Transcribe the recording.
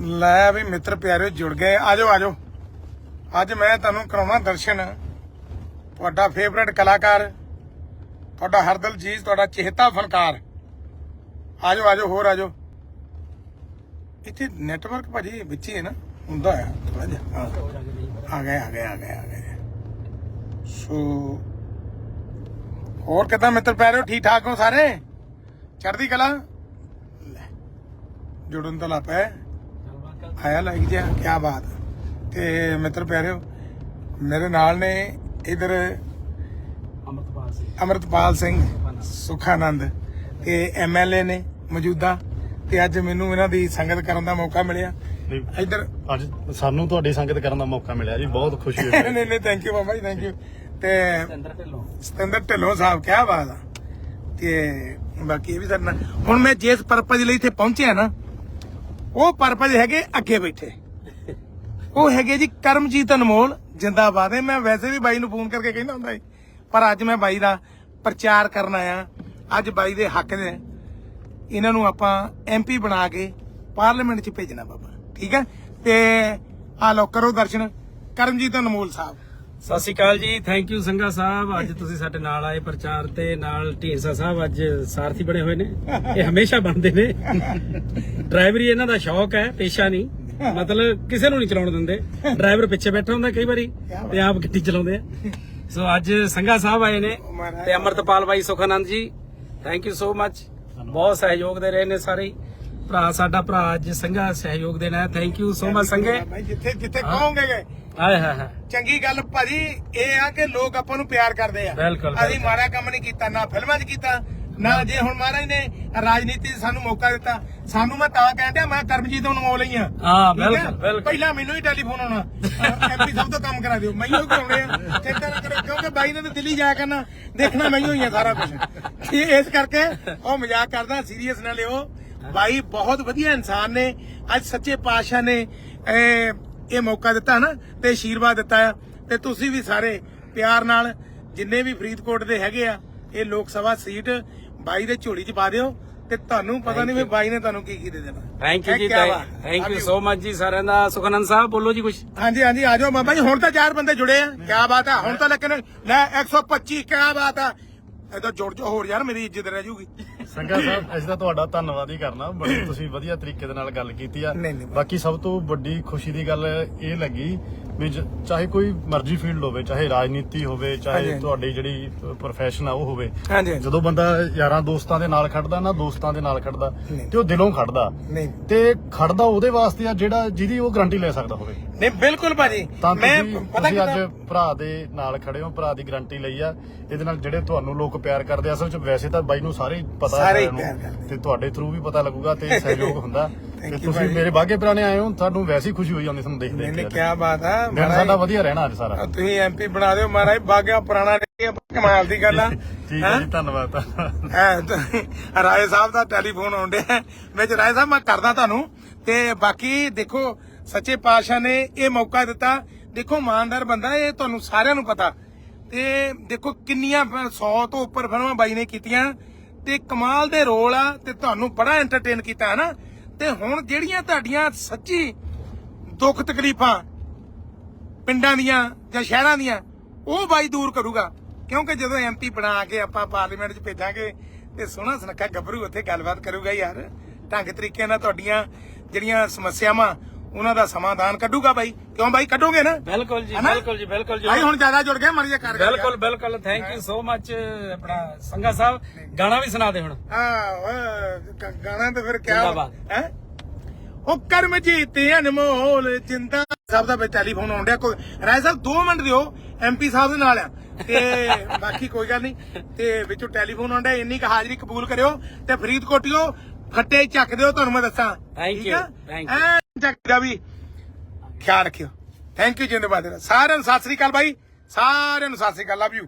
ਲੈ ਵੀ ਮਿੱਤਰ ਪਿਆਰਿਓ ਜੁੜ ਗਏ। ਆਜੋ ਆਜੋ। ਅੱਜ ਮੈਂ ਤੁਹਾਨੂੰ ਕਰਾਉਣਾ ਦਰਸ਼ਨ। ਤੁਹਾਡਾ ਫੇਵਰੇਟ ਕਲਾਕਾਰ, ਤੁਹਾਡਾ ਹਰਦਲ ਜੀਜ਼ ਤੁਹਾਡਾ ਚਿਹਤਾ ਫਨਕਾਰ ਆਜੋ ਆਜੋ, ਹੋਰ ਆਜੋ। ਇੱਥੇ ਨੈਟਵਰਕ ਭਾਜੀ ਵਿੱਚ ਹੀ ਹੈ ਨਾ, ਹੁੰਦਾ ਹੈ ਥੋੜਾ ਜਿਹਾ। ਆ ਗਏ ਆ ਗਏ ਆ ਗਏ ਆ ਗਏ। ਸੋ, ਹੋਰ ਕਿਦਾਂ ਮਿੱਤਰ ਪਿਆਰਿਓ, ਠੀਕ ਠਾਕ ਹੋ ਸਾਰੇ? ਚੜ੍ਹਦੀ ਕਲਾ? ਜੁੜਨ ਤਾਂ ਲੱਗ ਪਿਆ ਆਇਆ ਲਾਈਕ ਜਿਆ ਕੀ ਬਾਤ। ਤੇ ਮਿੱਤਰ ਪਿਆਰਿਓ ਮੇਰੇ ਨਾਲ ਨੇ ਇਧਰ ਅਮਰਤਪਾਲ ਸਿੰਘ। ਅਮਰਤਪਾਲ ਸਿੰਘ ਸੁਖਾਨੰਦ ਤੇ ਐਮਐਲਏ ਨੇ ਮੌਜੂਦਾ। ਤੇ ਅੱਜ ਮੈਨੂੰ ਇਹਨਾਂ ਦੀ ਸੰਗਤ ਕਰਨ ਦਾ ਮੌਕਾ ਮਿਲਿਆ। ਇਧਰ ਅੱਜ ਸਾਨੂੰ ਤੁਹਾਡੀ ਸੰਗਤ ਕਰਨ ਦਾ ਮੌਕਾ ਮਿਲਿਆ ਜੀ ਬਹੁਤ ਖੁਸ਼ੀ ਹੋਈ ਨਹੀਂ ਨਹੀਂ thank you Baba ji thank you ਤੇ ਚੰਦਰ ਢਿੱਲੋਂ। ਸਤਿੰਦਰ ਢਿੱਲੋਂ ਸਾਹਿਬ ਕਿਆ ਬਾਤ ਆ। ਤੇ ਬਾਕੀ ਇਹ ਵੀ ਕਰਨਾ ਹੁਣ ਮੈਂ ਜਿਸ ਪਰਪਸ ਲਈ ਇੱਥੇ ਪਹੁੰਚਿਆ ਨਾ ਉਹ ਪਰਪਸ ਹੈਗੇ ਅੱਗੇ ਬੈਠੇ। ਉਹ ਹੈਗੇ ਜੀ ਕਰਮਜੀਤ ਅਨਮੋਲ, ਜਿੰਦਾਬਾਦ। ਹੈ ਮੈਂ ਵੈਸੇ ਵੀ ਬਾਈ ਨੂੰ ਫੋਨ ਕਰਕੇ ਕਹਿੰਦਾ ਹੁੰਦਾ ਸੀ, ਪਰ ਅੱਜ ਮੈਂ ਬਾਈ ਦਾ ਪ੍ਰਚਾਰ ਕਰਨ ਆਇਆ। ਅੱਜ ਬਾਈ ਦੇ ਹੱਕ ਦੇ ਇਹਨਾਂ ਨੂੰ ਆਪਾਂ ਐਮਪੀ ਬਣਾ ਕੇ ਪਾਰਲੀਮੈਂਟ 'ਚ ਭੇਜਣਾ ਬਾਬਾ। ਠੀਕ ਹੈ? ਤੇ ਆ ਲਓ ਕਰੋ ਦਰਸ਼ਨ। ਕਰਮਜੀਤ ਅਨਮੋਲ ਸਾਹਿਬ। ਸਤਿ ਸ਼੍ਰੀ ਅਕਾਲ ਜੀ ਥੈਂਕ ਯੂ ਸੰਘਾ ਸਾਹਿਬ। ਅੱਜ ਤੁਸੀਂ ਸਾਡੇ ਨਾਲ ਆਏ ਪ੍ਰਚਾਰ ਤੇ, ਨਾਲ ਢੀਂਸਾ ਸਾਹਿਬ, ਅੱਜ ਸਾਰਥੀ ਬਣੇ ਹੋਏ ਨੇ। ਇਹ ਹਮੇਸ਼ਾ ਬਣਦੇ ਨੇ। ਡਰਾਈਵਰੀ ਇਹਨਾਂ ਦਾ ਸ਼ੌਕ ਹੈ, ਪੇਸ਼ਾ ਨਹੀਂ। ਮਤਲਬ ਕਿਸੇ ਨੂੰ ਨਹੀਂ ਚਲਾਉਣ ਦਿੰਦੇ। ਡਰਾਈਵਰ ਪਿੱਛੇ ਬੈਠਾ ਹੁੰਦਾ ਕਈ ਵਾਰੀ ਤੇ ਆਪ ਗੱਡੀ ਚਲਾਉਂਦੇ ਆ। ਸੋ ਅੱਜ ਸੰਘਾ ਸਾਹਿਬ ਆਏ ਨੇ ਤੇ ਅਮਰਤਪਾਲ ਬਾਈ ਸੁਖਾਨੰਦ ਜੀ ਥੈਂਕ ਯੂ ਸੋ ਮੱਚ ਬਹੁਤ ਸਹਿਯੋਗ ਦੇ ਰਹੇ ਨੇ ਸਾਰੇ। ਭਰਾ ਸਾਡਾ ਭਰਾ ਅੱਜ ਸੰਘਾ ਸਹਿਯੋਗ ਦੇਣਾ ਥੈਂਕ ਯੂ ਸੋ ਮਚ ਸੰਘੇ। ਭਾਈ ਜਿੱਥੇ ਜਿੱਥੇ ਕਹੋਗੇ ਗਏ। ਆਏ ਹਾਏ ਹਾਏ। ਚੰਗੀ ਗੱਲ ਭਾਜੀ ਇਹ ਆ ਕਿ ਲੋਕ ਆਪਾਂ ਨੂੰ ਪਿਆਰ ਕਰਦੇ ਆ। ਬਿਲਕੁਲ, ਅਸੀਂ ਬਿਲਕੁਲ। ਮਾੜਾ ਕੰਮ ਨਹੀਂ ਕੀਤਾ ਨਾ ਫਿਲਮਾਂ 'ਚ ਕੀਤਾ ਨਾ ਜੇ ਹੁਣ ਮਹਾਰਾਜ ਨੇ ਰਾਜਨੀਤੀ 'ਚ ਸਾਨੂੰ ਮੌਕਾ ਦਿੱਤਾ ਸਾਨੂੰ ਮੈਂ ਤਾਂ ਕਹਿੰਦਾ ਮੈਂ ਕਰਮਜੀਤ ਨੂੰ ਆ। ਹਾਂ, ਠੀਕ ਹੈ? ਬਿਲਕੁਲ, ਬਿਲਕੁਲ। ਪਹਿਲਾਂ ਮੈਨੂੰ ਹੀ ਟੈਲੀਫੋਨ ਆਉਣਾ ਐਮਪੀ ਸਾਹਿਬ ਤੋਂ ਕੰਮ ਕਰਾ ਦਿਓ ਮੈਨੂੰ ਹੀ ਕਰਾਉਣੇ ਆ। ਚਿੰਤਾ ਨਾ ਕਰੋ ਕਿਉਂਕਿ ਬਾਈ ਨੇ ਤਾਂ ਦਿੱਲੀ ਜਾਇਆ ਕਰਨਾ ਦੇਖਣਾ ਮੈਨੂੰ ਹੀ ਆ ਸਾਰਾ ਕੁਝ ਇਸ ਕਰਕੇ ਉਹ ਮਜ਼ਾਕ ਕਰਦਾ ਸੀਰੀਅਸ ਨਾ ਲਿਓ। ਬਾਈ ਬਹੁਤ ਵਧੀਆ ਇਨਸਾਨ ਨੇ। ਅੱਜ ਸੱਚੇ ਪਾਤਸ਼ਾਹ ਨੇ ਇਹ ਇਹ ਮੌਕਾ ਦਿੱਤਾ ਨਾ ਤੇ ਆਸ਼ੀਰਵਾਦ ਦਿੱਤਾ ਆ। ਤੇ ਤੁਸੀਂ ਵੀ ਸਾਰੇ ਪਿਆਰ ਨਾਲ ਜਿੰਨੇ ਵੀ ਫਰੀਦਕੋਟ ਦੇ ਹੈਗੇ ਆ ਇਹ ਲੋਕ ਸਭਾ ਸੀਟ ਬਾਈ ਦੇ ਝੋਲੀ 'ਚ ਪਾ ਦਿਓ ਤੇ ਤੁਹਾਨੂੰ ਪਤਾ ਨਹੀਂ ਵੀ ਬਾਈ ਨੇ ਤੁਹਾਨੂੰ ਕੀ ਕੀ ਦੇ ਦੇਣਾ। ਥੈਂਕ ਯੂ ਇਹ ਜੀ। Thank you. ਸੋ ਮਚ ਜੀ ਸਾਰਿਆਂ ਦਾ। ਸੁਖਨੰਦ ਸਾਹਿਬ ਬੋਲੋ ਜੀ ਕੁਝ ਹਾਂਜੀ ਹਾਂਜੀ ਆ ਜਾਓ ਬਾਬਾ ਜੀ। ਹੁਣ ਤਾਂ ਚਾਰ ਬੰਦੇ ਜੁੜੇ ਆ। ਕੀ ਬਾਤ ਆ। ਹੁਣ ਤਾਂ ਲੇਕਿਨ ਲੈ 125 ਕੀ ਬਾਤ ਆ। ਇਦਾਂ ਜੁੜ ਜਾ ਹੋਰ ਯਾਰ ਮੇਰੀ ਇੱਜ਼ਤ ਰਹਿ ਜੂਗੀ। ਸੰਗਾ ਸਾਹਿਬ ਅਸੀਂ ਤਾਂ ਤੁਹਾਡਾ ਧੰਨਵਾਦ ਹੀ ਕਰਨਾ। ਬੜੀ ਤੁਸੀਂ ਵਧੀਆ ਤਰੀਕੇ ਦੇ ਨਾਲ ਗੱਲ ਕੀਤੀ ਆ। ਨਹੀਂ, ਨਹੀਂ। ਬਾਕੀ ਸਭ ਤੋਂ ਵੱਡੀ ਖੁਸ਼ੀ ਦੀ ਗੱਲ ਇਹ ਲੱਗੀ ਵੀ ਜ- ਚਾਹੇ ਕੋਈ ਮਰਜ਼ੀ ਫੀਲਡ ਹੋਵੇ ਚਾਹੇ ਰਾਜਨੀਤੀ ਹੋਵੇ ਹਾਂਜੀ, ਚਾਹੇ ਹਾਂਜੀ। ਤੁਹਾਡੀ ਜਿਹੜੀ ਪ੍ਰੋਫੈਸ਼ਨ ਆ ਉਹ ਹੋਵੇ। ਹਾਂਜੀ। ਜਦੋਂ ਬੰਦਾ ਯਾਰਾਂ ਦੋਸਤਾਂ ਦੇ ਨਾਲ ਖੜਦਾ ਨਾ ਦੋਸਤਾਂ ਦੇ ਨਾਲ ਖੜਦਾ ਨਹੀਂ। ਤੇ ਉਹ ਦਿਲੋਂ ਖੜਦਾ। ਨਹੀਂ। ਤੇ ਖੜਦਾ ਉਹਦੇ ਵਾਸਤੇ ਆ ਜਿਹੜਾ ਜਿਹਦੀ ਉਹ ਗਾਰੰਟੀ ਲੈ ਸਕਦਾ ਹੋਵੇ। ਨਹੀਂ ਬਿਲਕੁਲ ਭਾਜੀ। ਤਾਂ ਮੈਂ ਪਤਾ ਤੁਸੀਂ ਅੱਜ ਭਰਾ ਦੇ ਨਾਲ ਖੜੇ ਹੋ ਭਰਾ ਦੀ ਗਾਰੰਟੀ ਲਈ ਆ। ਇਹਦੇ ਨਾਲ ਜਿਹੜੇ ਤੁਹਾਨੂੰ ਲੋਕ ਪਿਆਰ ਕਰਦੇ ਅਸਲ 'ਚ ਵੈਸੇ ਤਾਂ ਬਾਈ ਨੂੰ ਸਾਰੇ ਹੀ ਪਤਾ ਹੈ ਸਾਰੇ ਹੀ ਪਿਆਰ ਕਰਦੇ। ਤੇ ਤੁਹਾਡੇ ਥਰੂ ਵੀ ਪਤਾ ਲੱਗੂਗਾ ਤੇ ਸਹਿਯੋਗ ਹੁੰਦਾ। ਤੇ ਤੁਸੀਂ। ਮੇਰੇ ਬਾਗੇ ਪੁਰਾਣੇ ਆਏ ਹੋ ਤੁਹਾਨੂੰ ਵੈਸੇ ਹੀ ਖੁਸ਼ੀ ਹੋਈ ਜਾਂਦੀ ਤੁਹਾਨੂੰ ਦੇਖ ਨਹੀਂ ਕੇ ਕੀ ਬਾਤ ਆ। ਦਿਨ ਸਾਡਾ ਮਹਾਰਾਜ ਵਧੀਆ ਰਹਿਣਾ ਅੱਜ ਸਾਰਾ। ਤੁਸੀਂ ਐਮਪੀ ਬਣਾ ਦਿਓ ਮਹਾਰਾਜ ਬਾਗਿਆ ਪੁਰਾਣਾ ਕਮਾਲ ਦੀ ਗੱਲ ਆ। ਠੀਕ ਹੈ? ਜੀ ਧੰਨਵਾਦ। ਤਾਂ ਰਾਏ ਸਾਹਿਬ ਦਾ ਟੈਲੀਫੋਨ ਆਉਂਦਿਆ ਵਿੱਚ ਰਾਏ ਸਾਹਿਬ ਮੈਂ ਕਰਦਾ ਤੁਹਾਨੂੰ। ਤੇ ਬਾਕੀ ਦੇਖੋ ਸੱਚੇ ਪਾਤਸ਼ਾਹ ਨੇ ਇਹ ਮੌਕਾ ਦਿੱਤਾ। ਦੇਖੋ, ਇਮਾਨਦਾਰ ਬੰਦਾ ਇਹ ਤੁਹਾਨੂੰ ਸਾਰਿਆਂ ਨੂੰ ਪਤਾ। ਤੇ ਦੇਖੋ, ਕਿੰਨੀਆਂ 100 ਤੋਂ ਉੱਪਰ ਫਿਲਮਾਂ ਬਾਈ ਨੇ ਕੀਤੀਆਂ। ਤੇ ਕਮਾਲ ਦੇ ਰੋਲ ਆ, ਤੇ ਤੁਹਾਨੂੰ ਬੜਾ ਐਂਟਰਟੇਨ ਕੀਤਾ, ਹੈ ਨਾ? ਤੇ ਹੁਣ ਜਿਹੜੀਆਂ ਤੁਹਾਡੀਆਂ ਸੱਚੀ ਦੁੱਖ ਤਕਲੀਫਾਂ ਪਿੰਡਾਂ ਦੀਆਂ ਜਾਂ ਸ਼ਹਿਰਾਂ ਦੀਆਂ, ਉਹ ਬਾਈ ਦੂਰ ਕਰੂਗਾ। ਕਿਉਂਕਿ ਜਦੋਂ ਐਮਪੀ ਬਣਾ ਕੇ ਆਪਾਂ ਪਾਰਲੀਮੈਂਟ 'ਚ ਭੇਜਾਂਗੇ, ਤੇ ਸੋਹਣਾ ਸੁਨੱਖਾ ਗੱਭਰੂ ਉੱਥੇ ਗੱਲਬਾਤ ਕਰੂਗਾ ਯਾਰ। ਢੰਗ ਤਰੀਕੇ ਨਾਲ ਤੁਹਾਡੀਆਂ ਜਿਹੜੀਆਂ ਸਮੱਸਿਆਵਾਂ ਉਹਨਾਂ ਦਾ ਸਮਾਧਾਨ ਕੱਢੂਗਾ ਬਾਈ। ਕਿਉਂ ਬਾਈ? ਕੱਢੋਗੇ ਨਾ? ਬਿਲਕੁਲ ਜੀ ਹੈਨਾ? ਬਿਲਕੁਲ ਜੀ ਬਿਲਕੁਲ ਜੀ। ਬਾਈ ਹੁਣ ਜ਼ਿਆਦਾ ਜੁੜ ਗਏ ਮਰਜ਼ੀ ਕਰ ਬਿਲਕੁਲ ਬਿਲਕੁਲ। ਥੈਂਕ ਯੂ ਸੋ ਮਚ ਆਪਣਾ ਸੰਘਾ ਸਾਹਿਬ। ਗਾਣਾ ਵੀ ਸੁਣਾ ਦੇ ਹੁਣ। ਹਾਂ ਓਏ, ਗ- ਗਾਣਾ ਤਾਂ ਫਿਰ ਕਿਆ ਜ਼ਿੰਦਾਬਾਦ। ਹੈ? ਉਹ ਕਰਮ ਜੀਤੇ ਅਨਮੋਲ ਜਿੰਦਾ ਸਾਹਿਬ ਦਾ ਵਿੱਚ ਟੈਲੀਫੋਨ ਆਉਂਦਿਆ ਕੋਈ ਰਾਏ ਸਾਹਿਬ 2 ਮਿੰਟ ਦਿਓ ਐਮਪੀ ਸਾਹਿਬ ਦੇ ਨਾਲ ਆ। ਤੇ ਬਾਕੀ ਕੋਈ ਗੱਲ ਨਹੀਂ। ਤੇ ਵਿੱਚੋਂ ਟੈਲੀਫੋਨ ਆਉਂਦਾ ਇੰਨੀ ਕੁ ਹਾਜ਼ਰੀ ਕਬੂਲ ਕਰਿਓ ਤੇ ਫਰੀਦਕੋਟਿਓ ਫੱਟੇ ਚੱਕ ਦਿਓ ਤੁਹਾਨੂੰ ਮੈਂ ਦੱਸਾਂ। Thank you, thank you. ਐਨ ਦਾ ਵੀ ਖਿਆਲ ਰੱਖਿਓ। ਥੈਂਕ ਯੂ ਜਿੰਦਾਬਾਦ। ਸਾਰਿਆਂ ਨੂੰ ਸਤਿ ਸ੍ਰੀ ਅਕਾਲ ਬਾਈ। ਸਾਰਿਆਂ ਨੂੰ ਸਤਿ ਸ੍ਰੀ ਅਕਾਲ ਲਵ ਯੂ